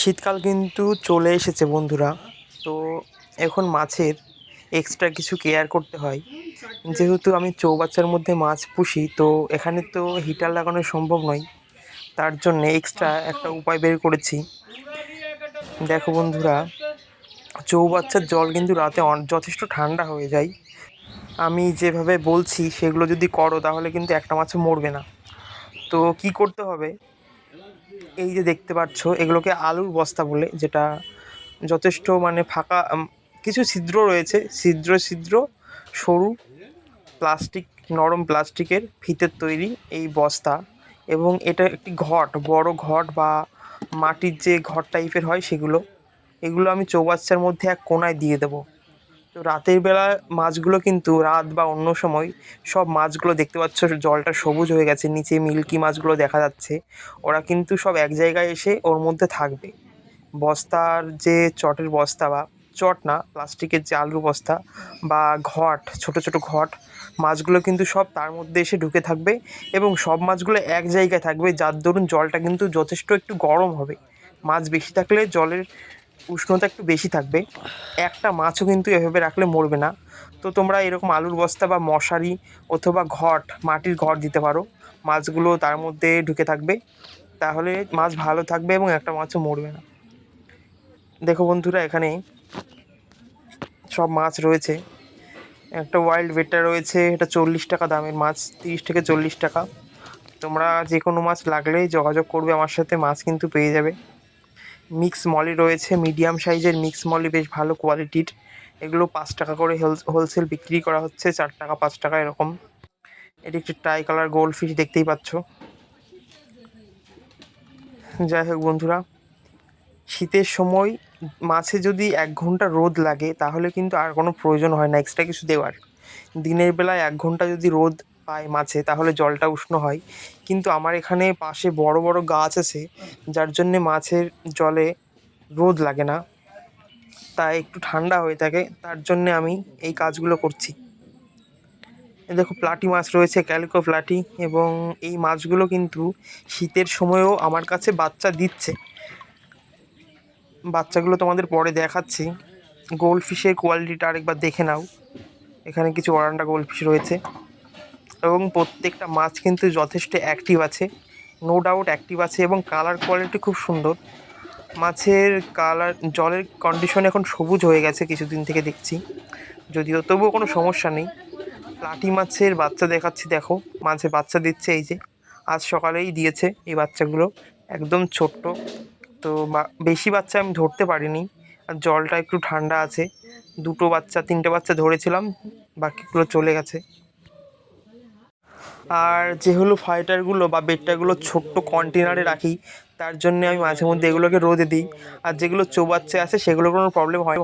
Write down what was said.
শীতকাল কিন্তু চলে এসেছে বন্ধুরা। তো এখন মাছের এক্সট্রা কিছু কেয়ার করতে হয়। যেহেতু আমি চৌবাচ্চার মধ্যে মাছ পুষি, তো এখানে তো হিটার লাগানো সম্ভব নয়। তার জন্য এক্সট্রা একটা উপায় বের করেছি। দেখো বন্ধুরা, চৌবাচ্চার জল কিন্তু রাতে যথেষ্ট ঠান্ডা হয়ে যায়। আমি যেভাবে বলছি, সেগুলো যদি করো, তাহলে কিন্তু একটা মাছও মরবে না। তো কি করতে হবে? এই যে দেখতে পাচ্ছ, এগুলোকে আলুর বস্তা বলে, যেটা যথেষ্ট মানে ফাঁকা কিছু ছিদ্র রয়েছে। ছিদ্র ছিদ্র, সরু, প্লাস্টিক, নরম প্লাস্টিকের ফিতের তৈরি এই বস্তা। এবং এটা একটি ঘট, বড় ঘট বা মাটির যে ঘট টাইপের হয় সেগুলো। এগুলো আমি চৌবাচ্চার মধ্যে এক কোনায় দিয়ে দেবো। তো রাতের বেলা মাছগুলো কিন্তু রাত বা অন্য সময় সব মাছগুলো দেখতে পাচ্ছ, জলটা সবুজ হয়ে গেছে, নিচে মিল্কি মাছগুলো দেখা যাচ্ছে। ওরা কিন্তু সব এক জায়গায় এসে ওর মধ্যে থাকবে। বস্তার যে চটের বস্তা বা চট না, প্লাস্টিকের যে আলুর বস্তা বা ঘট, ছোট ছোট ঘট, মাছগুলো কিন্তু সব তার মধ্যে এসে ঢুকে থাকবে এবং সব মাছগুলো এক জায়গায় থাকবে। যার দরুন জলটা কিন্তু যথেষ্ট একটু গরম হবে। মাছ বেশি থাকলে জলের উষ্ণতা একটু বেশি থাকবে। একটা মাছও কিন্তু এভাবে রাখলে মরবে না। তো তোমরা এরকম আলুর বস্তা বা মশারি অথবা ঘট, মাটির ঘট দিতে পারো। মাছগুলো তার মধ্যে ঢুকে থাকবে। তাহলে মাছ ভালো থাকবে এবং একটা মাছও মরবে না। দেখো বন্ধুরা এখানে সব মাছ রয়েছে। একটা ওয়াইল্ড বেটা রয়েছে, এটা চল্লিশ টাকা দামের মাছ, তিরিশ থেকে চল্লিশ টাকা। তোমরা যে কোনো মাছ লাগলেই যোগাযোগ করবে আমার সাথে, মাছ কিন্তু পেয়ে যাবে। মিক্স মলি রয়েছে মিডিয়াম সাইজের মিক্স মলি বেশ ভালো কোয়ালিটির এগুলো পাঁচ টাকা করে হোলসেল বিক্রি করা হচ্ছে, চার টাকা, পাঁচ টাকা এরকম। এটি একটি ট্রাই কালার গোল্ড ফিশ দেখতেই পাচ্ছ। যাই হোক বন্ধুরা, শীতের সময় মাছে যদি এক ঘণ্টা রোদ লাগে, তাহলে কিন্তু আর কোনো প্রয়োজন হয় না এক্সট্রা কিছু দেওয়ার। দিনের বেলায় এক ঘণ্টা যদি রোদ পায় মাছে, তাহলে জলটা উষ্ণ হয়। কিন্তু আমার এখানে পাশে বড় বড় গাছ আছে, যার জন্যে মাছের জলে রোদ লাগে না। তাই একটু ঠান্ডা হয়ে থাকে, তার জন্যে আমি এই কাজগুলো করছি। দেখো, প্লাটি মাছ রয়েছে, ক্যালিকো প্লাটি, এবং এই মাছগুলো কিন্তু শীতের সময়ও আমার কাছে বাচ্চা দিচ্ছে। বাচ্চাগুলো তোমাদের পরে দেখাচ্ছি। গোল্ড ফিশের কোয়ালিটিটা আরেকবার দেখে নাও। এখানে কিছু ওরান্ডা গোল্ড ফিশ রয়েছে। এবং প্রত্যেকটা মাছ কিন্তু যথেষ্ট অ্যাক্টিভ আছে। নো ডাউট অ্যাক্টিভ আছে এবং কালার কোয়ালিটি খুব সুন্দর। মাছের কালার জলের কন্ডিশন এখন সবুজ হয়ে গেছে কিছুদিন থেকে দেখছি। যদিও তবুও কোনো সমস্যা নেই। প্লাটি মাছের বাচ্চা দেখাচ্ছি, দেখো। মাছে বাচ্চা দিচ্ছে এই যে, আজ সকালেই দিয়েছে এই বাচ্চাগুলো। একদম ছোট্ট। তো বেশি বাচ্চা আমি ধরতে পারিনি। আর জলটা একটু ঠান্ডা আছে। দুটো বাচ্চা, তিনটে বাচ্চা ধরেছিলাম, বাকিগুলো চলে গেছে। আর যে হলো ফাইটারগুলো বা বেডটাগুলো ছোট্ট কন্টেনারে রাখি, তার জন্য আমি মাঝে মধ্যে এগুলোকে রোদে দিই। আর যেগুলো চৌবাচ্চা আছে সেগুলো কোনো প্রবলেম হয়